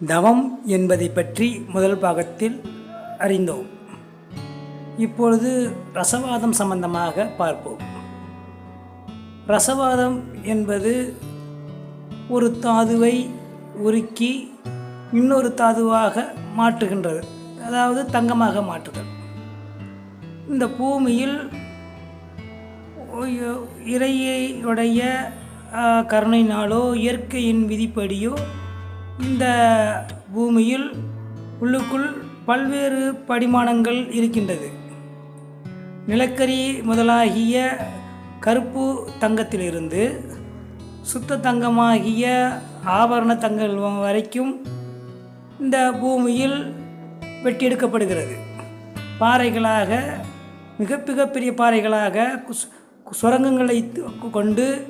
தவம் என்பதை பற்றி முதல் பாகத்தில் அறிந்தோம். இப்பொழுது ரசவாதம் சம்பந்தமாக பார்ப்போம். ரசவாதம் என்பது ஒரு தாதுவை உருக்கி இன்னொரு தாதுவாக மாற்றுகின்றது. அதாவது தங்கமாக மாற்றுதல். இந்த பூமியில் இறையுடைய கருணையினாலோ இயற்கையின் விதிப்படியோ இந்த பூமியில் உள்ளுக்குள் பல்வேறு படிமானங்கள் இருக்கின்றது. நிலக்கரி முதலாகிய கருப்பு தங்கத்திலிருந்து சுத்த தங்கமாகிய ஆபரண தங்கம் வரைக்கும் இந்த பூமியில் வெட்டியெடுக்கப்படுகிறது. பாறைகளாக மிக மிகப்பெரிய பாறைகளாக சுரங்கங்களை கொண்டு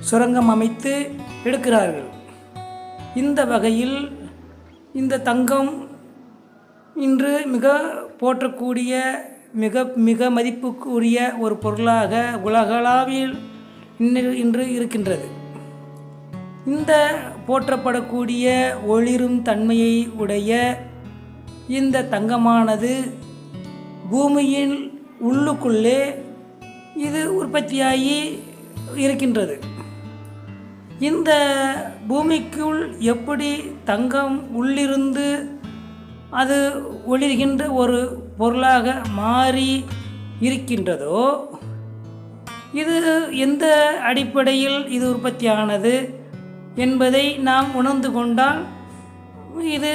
சுரங்கம் அமைத்து எடுக்கிறார்கள். இந்த வகையில் இந்த தங்கம் இன்று மிக போற்றக்கூடிய மிக மிக மதிப்புக்குரிய ஒரு பொருளாக உலகளாவில் இன்று இன்று இருக்கின்றது. இந்த போற்றப்படக்கூடிய ஒளிரும் தன்மையை உடைய இந்த தங்கமானது பூமியின் உள்ளுக்குள்ளே இது உற்பத்தியாகி இருக்கின்றது. இந்த பூமிக்குள் எப்படி தங்கம் உள்ளிருந்து அது ஒளிர்கின்ற ஒரு பொருளாக மாறி இருக்கின்றதோ இது எந்த அடிப்படையில் இது உற்பத்தியானது என்பதை நாம் உணர்ந்து கொண்டால் இது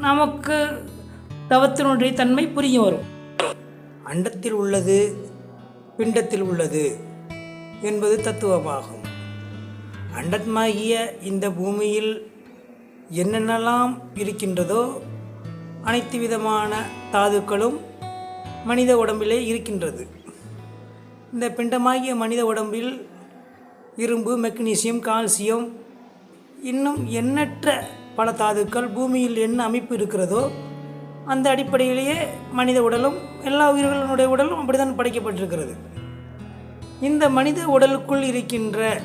நமக்கு தவத்தினுடைய தன்மை புரிய வரும். அண்டத்தில் உள்ளது பிண்டத்தில் உள்ளது என்பது தத்துவமாகும். அண்டத்மாகிய இந்த பூமியில் என்னென்னலாம் இருக்கின்றதோ அனைத்து விதமான தாதுக்களும் மனித உடம்பிலே இருக்கின்றது. இந்த பிண்டமாகிய மனித உடம்பில் இரும்பு மெக்னீசியம் கால்சியம் இன்னும் எண்ணற்ற பல தாதுக்கள் பூமியில் என்ன அமைப்பு இருக்கிறதோ அந்த அடிப்படையிலேயே மனித உடலும் எல்லா உயிர்களுடைய உடலும் அப்படிதான் படைக்கப்பட்டிருக்கிறது. இந்த மனித உடலுக்குள் இருக்கின்ற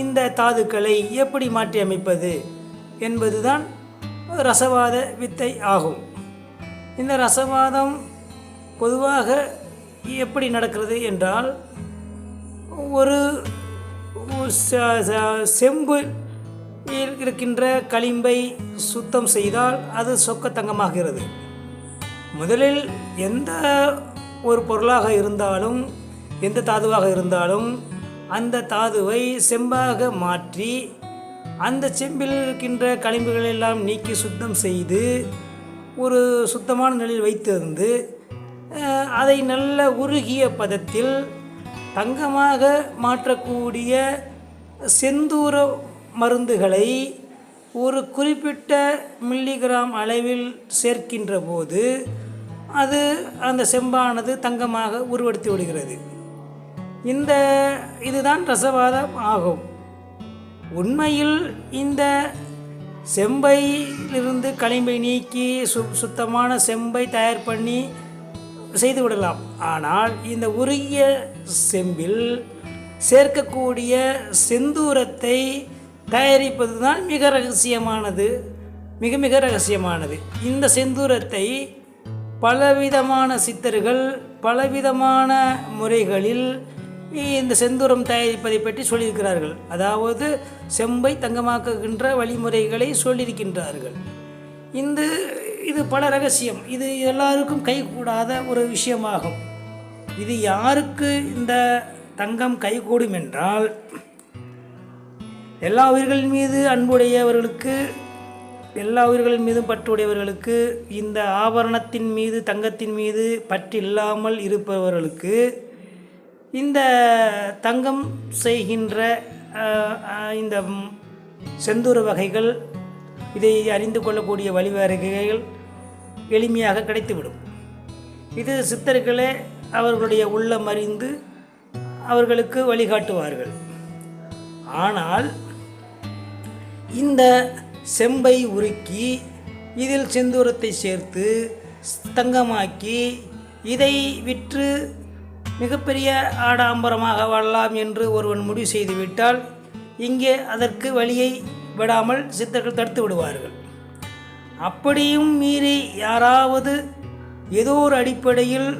இந்த தாதுக்களை எப்படி மாற்றி அமைப்பது என்பதுதான் ரசவாத வித்தை ஆகும். இந்த ரசவாதம் பொதுவாக எப்படி நடக்கிறது என்றால் ஒரு செம்பு இருக்கின்ற களிம்பை சுத்தம் செய்தால் அது சொக்கத்தங்கமாகிறது. முதலில் எந்த ஒரு பொருளாக இருந்தாலும் எந்த தாதுவாக இருந்தாலும் அந்த தாதுவை செம்பாக மாற்றி அந்த செம்பில் இருக்கின்ற களிம்புகள் எல்லாம் நீக்கி சுத்தம் செய்து ஒரு சுத்தமான நிலையில் வைத்திருந்து அதை நல்ல உருகிய பதத்தில் தங்கமாக மாற்றக்கூடிய செந்தூர மருந்துகளை ஒரு குறிப்பிட்ட மில்லிகிராம் அளவில் சேர்க்கின்ற போது அது அந்த செம்பானது தங்கமாக உருவெடுத்து விடுகிறது. இந்த இதுதான் ரசவாதம் ஆகும். உண்மையில் இந்த செம்பையிலிருந்து களிம்பை நீக்கி சு சுத்தமான செம்பை தயார் பண்ணி செய்து விடலாம். ஆனால் இந்த உருகிய செம்பில் சேர்க்கக்கூடிய செந்தூரத்தை தயாரிப்பது தான் மிக ரகசியமானது. மிக மிக ரகசியமானது. இந்த செந்தூரத்தை பலவிதமான சித்தர்கள் பலவிதமான முறைகளில் இந்த செந்தூரம் தயாரிப்பதை பற்றி சொல்லியிருக்கிறார்கள். அதாவது செம்பை தங்கமாக்குகின்ற வழிமுறைகளை சொல்லியிருக்கின்றார்கள். இந்த இது பல ரகசியம். இது எல்லாருக்கும் கைகூடாத ஒரு விஷயமாகும். இது யாருக்கு இந்த தங்கம் கைகூடும் என்றால் எல்லா உயிர்களின் மீது அன்புடையவர்களுக்கு எல்லா உயிர்களின் மீதும் பற்றுடையவர்களுக்கு இந்த ஆபரணத்தின் மீது தங்கத்தின் மீது பற்று இல்லாமல் இருப்பவர்களுக்கு இந்த தங்கம் செய்கின்ற இந்த செந்தூர வகைகள் இதை அறிந்து கொள்ளக்கூடிய வழிவகைகள் எளிமையாக கிடைத்துவிடும். இது சித்தர்களே அவர்களுடைய உள்ளம் அறிந்து அவர்களுக்கு வழிகாட்டுவார்கள். ஆனால் இந்த செம்பை உருக்கி இதில் செந்தூரத்தை சேர்த்து தங்கமாக்கி இதை விற்று மிகப்பெரிய ஆடாம்பரமாக வாழலாம் என்று ஒருவன் முடிவு செய்துவிட்டால் இங்கே அதற்கு வழியை விடாமல் சித்தர்கள் தடுத்து விடுவார்கள். அப்படியும் மீறி யாராவது ஏதோ ஒரு அடிப்படையில்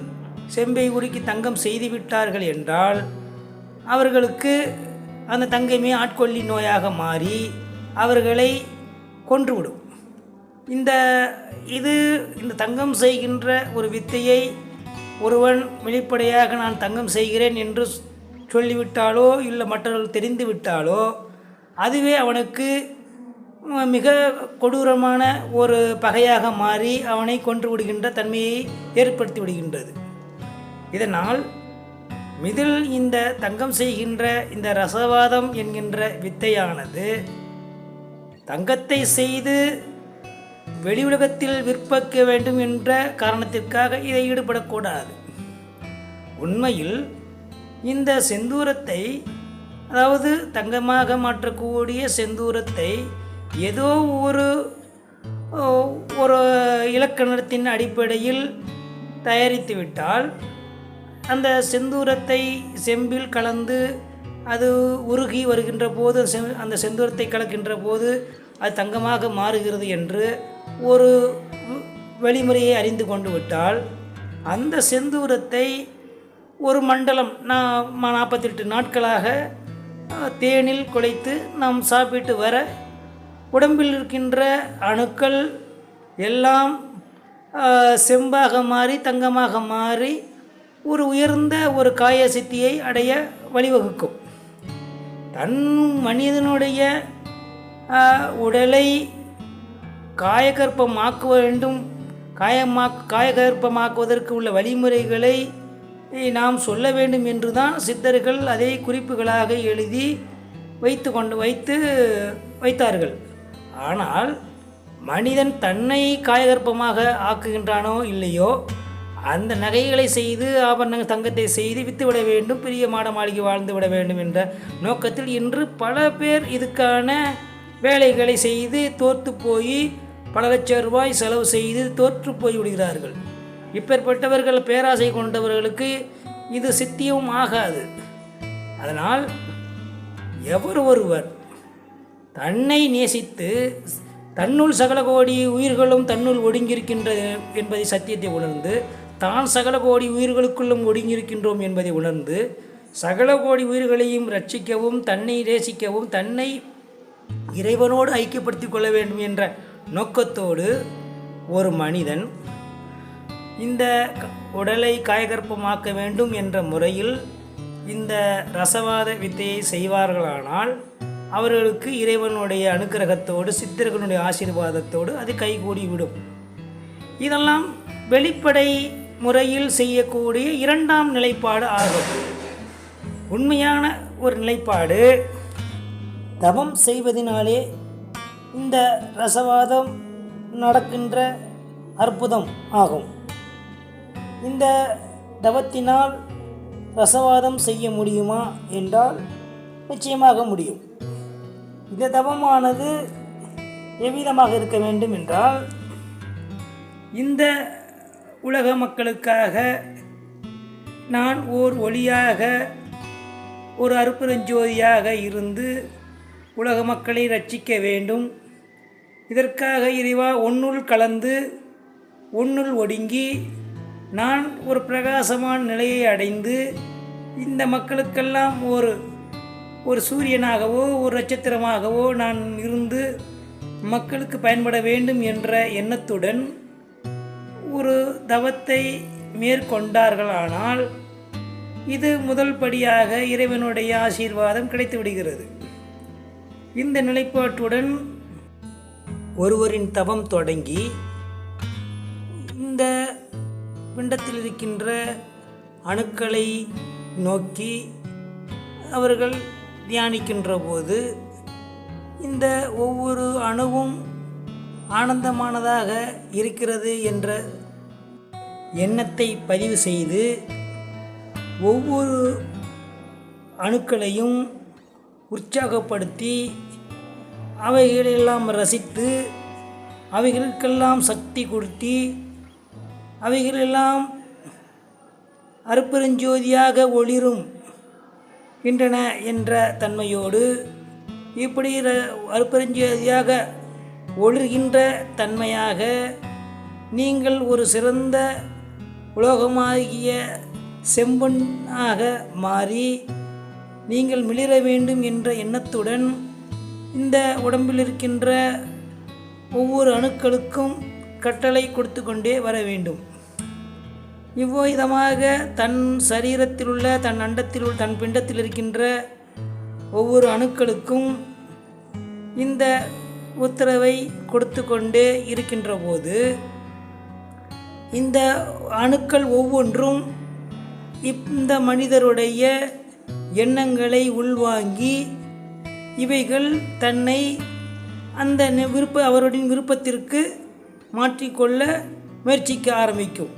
செம்பை உருக்கி தங்கம் செய்து விட்டார்கள் என்றால் அவர்களுக்கு அந்த தங்கமே ஆட்கொல்லி நோயாக மாறி அவர்களை கொன்றுவிடும். இந்த இது இந்த தங்கம் செய்கின்ற ஒரு வித்தையை ஒருவன் வெளிப்படையாக நான் தங்கம் செய்கிறேன் என்று சொல்லிவிட்டாலோ இல்லை மற்றவர்கள் தெரிந்து விட்டாலோ அதுவே அவனுக்கு மிக கொடூரமான ஒரு பகையாக மாறி அவனை கொன்று விடுகின்ற தன்மையை ஏற்படுத்தி விடுகின்றது. இதனால் மிதில் இந்த தங்கம் செய்கின்ற இந்த ரசவாதம் என்கின்ற வித்தையானது தங்கத்தை செய்து வெளி உலகத்தில் விற்பக்க வேண்டும் என்ற காரணத்திற்காக இதை ஈடுபடக்கூடாது. உண்மையில் இந்த செந்தூரத்தை அதாவது தங்கமாக மாற்றக்கூடிய செந்தூரத்தை ஏதோ ஒரு ஒரு இலக்கணத்தின் அடிப்படையில் தயாரித்துவிட்டால் அந்த செந்தூரத்தை செம்பில் கலந்து அது உருகி வருகின்ற போது செ- அந்த செந்தூரத்தை கலக்கின்ற போது அது தங்கமாக மாறுகிறது என்று ஒரு வழிமுறையை அறிந்து கொண்டு விட்டால் அந்த செந்தூரத்தை ஒரு மண்டலம் நான் நாற்பத்தெட்டு நாட்களாக தேனில் குலைத்து நாம் சாப்பிட்டு வர உடம்பில் இருக்கின்ற அணுக்கள் எல்லாம் செம்பாக மாறி தங்கமாக மாறி ஒரு உயர்ந்த ஒரு காய சித்தியை அடைய வழிவகுக்கும். தன் மனிதனுடைய உடலை காயகற்பமாக்க வேண்டும் காயமா காயகற்பமாக்குவதற்கு உள்ள வழிமுறைகளை நாம் சொல்ல வேண்டும் என்று தான் சித்தர்கள் அதை குறிப்புகளாக எழுதி வைத்து கொண்டு வைத்து வைத்தார்கள். ஆனால் மனிதன் தன்னை காயகற்பமாக ஆக்குகின்றானோ இல்லையோ அந்த நகைகளை செய்து ஆபரணங்கள் தங்கத்தை செய்து வித்துவிட வேண்டும் பெரிய மாட மாளிகை வாழ்ந்து விட வேண்டும் என்ற நோக்கத்தில் இன்று பல பேர் இதுக்கான வேலைகளை செய்து தோற்று போய் பல லட்ச ரூபாய் செலவு செய்து தோற்று போய்விடுகிறார்கள். இப்பேற்பட்டவர்கள் பேராசை கொண்டவர்களுக்கு இது சித்தியும் ஆகாது. அதனால் எவர் ஒருவர் தன்னை நேசித்து தன்னுள் சகல கோடி உயிர்களும் தன்னுள் ஒடுங்கியிருக்கின்றது என்பதை சத்தியத்தை உணர்ந்து தான் சகல கோடி உயிர்களுக்குள்ளும் ஒடுங்கியிருக்கின்றோம் என்பதை உணர்ந்து சகல கோடி உயிர்களையும் ரட்சிக்கவும் தன்னை நேசிக்கவும் தன்னை இறைவனோடு ஐக்கியப்படுத்திக் கொள்ள வேண்டும் என்ற நோக்கத்தோடு ஒரு மனிதன் இந்த உடலை காயகற்பமாக்க வேண்டும் என்ற முறையில் இந்த ரசவாத வித்தையை செய்வார்களானால் அவர்களுக்கு இறைவனுடைய அனுக்கிரகத்தோடு சித்தர்களுடைய ஆசீர்வாதத்தோடு அது கைகூடி விடும் இதெல்லாம் வெளிப்படை முறையில் செய்யக்கூடிய இரண்டாம் நிலைப்பாடு ஆகும். உண்மையான ஒரு நிலைப்பாடு தவம் செய்வதினாலே இந்த ரசவாதம் நடக்கின்ற அற்புதம் ஆகும். இந்த தவத்தினால் ரசவாதம் செய்ய முடியுமா என்றால் நிச்சயமாக முடியும். இந்த தவமானது எவ்விதமாக இருக்க வேண்டும் என்றால் இந்த உலக மக்களுக்காக நான் ஓர் ஒளியாக ஒரு அற்புதஞ்சோதியாக இருந்து உலக மக்களை ரட்சிக்க வேண்டும். இதற்காக இறைவா உன்னுள் கலந்து உன்னுள் ஒடுங்கி நான் ஒரு பிரகாசமான நிலையை அடைந்து இந்த மக்களுக்கெல்லாம் ஒரு ஒரு சூரியனாகவோ ஒரு நட்சத்திரமாகவோ நான் இருந்து மக்களுக்கு பயன்பட வேண்டும் என்ற எண்ணத்துடன் ஒரு தவத்தை மேற்கொண்டார்களானால் இது முதல் படியாக இறைவனுடைய ஆசீர்வாதம் கிடைத்து விடுகிறது இந்த நிலைப்பாட்டுடன் ஒருவரின் தவம் தொடங்கி இந்த பிண்டத்தில் இருக்கின்ற அணுக்களை நோக்கி அவர்கள் தியானிக்கின்ற போது இந்த ஒவ்வொரு அணுவும் ஆனந்தமானதாக இருக்கிறது என்ற எண்ணத்தை பதிவு செய்து ஒவ்வொரு அணுக்களையும் உற்சாகப்படுத்தி அவைகளெல்லாம் ரசித்து அவைகளுக்கெல்லாம் சக்தி கொடுத்தி அவைகளெல்லாம் அற்பெருஞ்சோதியாக ஒளிரும் கின்றன என்ற தன்மையோடு இப்படி ர- ஒளிர்கின்ற தன்மையாக நீங்கள் ஒரு சிறந்த உலோகமாகிய செம்பொன்னாக மாறி நீங்கள் மிளிர வேண்டும் என்ற எண்ணத்துடன் இந்த உடம்பில் இருக்கின்ற ஒவ்வொரு அணுக்களுக்கும் கட்டளை கொடுத்து கொண்டே வர வேண்டும். இவ்விதமாக தன் சரீரத்தில் உள்ள தன் அண்டத்தில் உள்ள தன் பிண்டத்தில் இருக்கின்ற ஒவ்வொரு அணுக்களுக்கும் இந்த உத்தரவை கொடுத்து கொண்டே இருக்கின்ற போது இந்த அணுக்கள் ஒவ்வொன்றும் இந்த மனிதருடைய எண்ணங்களை உள்வாங்கி இவைகள் தன்னை அந்த விருப்ப அவருடைய விருப்பத்திற்கு மாற்றிக்கொள்ள முயற்சிக்க ஆரம்பிக்கும்.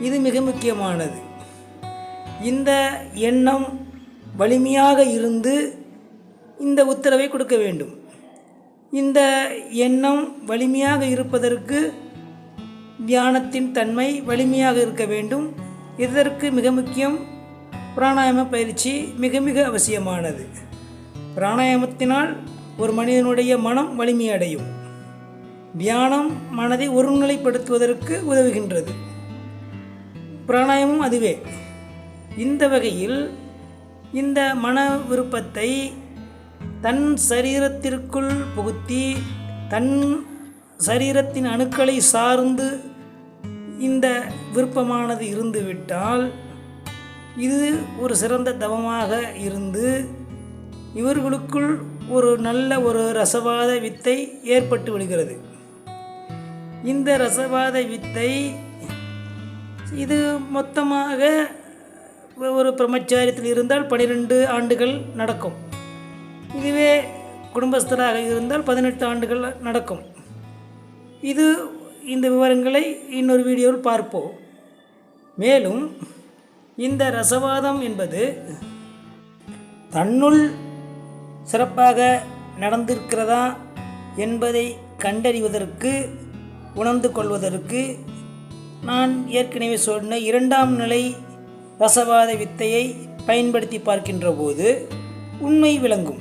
இது மிக முக்கியமானது. இந்த எண்ணம் வலிமையாக இருந்து இந்த உத்தரவை கொடுக்க வேண்டும். இந்த எண்ணம் வலிமையாக இருப்பதற்கு தியானத்தின் தன்மை வலிமையாக இருக்க வேண்டும். இதற்கு மிக முக்கியம் பிராணாயாம பயிற்சி மிக மிக அவசியமானது. பிராணாயாமத்தினால் ஒரு மனிதனுடைய மனம் வலிமையடையும். தியானம் மனதை ஒருநிலைப்படுத்துவதற்கு உதவுகின்றது. பிராணாயாமம் அதுவே. இந்த வகையில் இந்த மன விருப்பத்தை தன் சரீரத்திற்குள் புகுத்தி தன் சரீரத்தின் அணுக்களை சார்ந்து இந்த விருப்பமானது இருந்துவிட்டால் இது ஒரு சிறந்த தவமாக இருந்து இவர்களுக்குள் ஒரு நல்ல ஒரு ரசவாத வித்தை ஏற்பட்டு விடுகிறது. இந்த ரசவாத வித்தை இது மொத்தமாக ஒரு பிரம்மச்சாரியத்தில் இருந்தால் பனிரெண்டு ஆண்டுகள் நடக்கும். இதுவே குடும்பஸ்தராக இருந்தால் பதினெட்டு ஆண்டுகள் நடக்கும். இது இந்த விவரங்களை இன்னொரு வீடியோவில் பார்ப்போம். மேலும் இந்த ரசவாதம் என்பது தன்னுள் சிறப்பாக நடந்திருக்கிறதா என்பதை கண்டறிவதற்கு உணர்ந்து கொள்வதற்கு நான் ஏற்கனவே சொன்ன இரண்டாம் நிலை ரசவாத வித்தையை பயன்படுத்தி பார்க்கின்ற போது உண்மை விளங்கும்.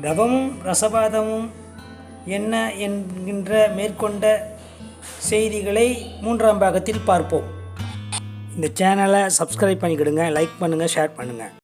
தவமும் ரசவாதமும் என்ன என்கின்ற மேற்கொண்ட செய்திகளை மூன்றாம் பாகத்தில் பார்ப்போம். இந்த சேனலை சப்ஸ்கிரைப் பண்ணிக்கிடுங்க லைக் பண்ணுங்கள் ஷேர் பண்ணுங்கள்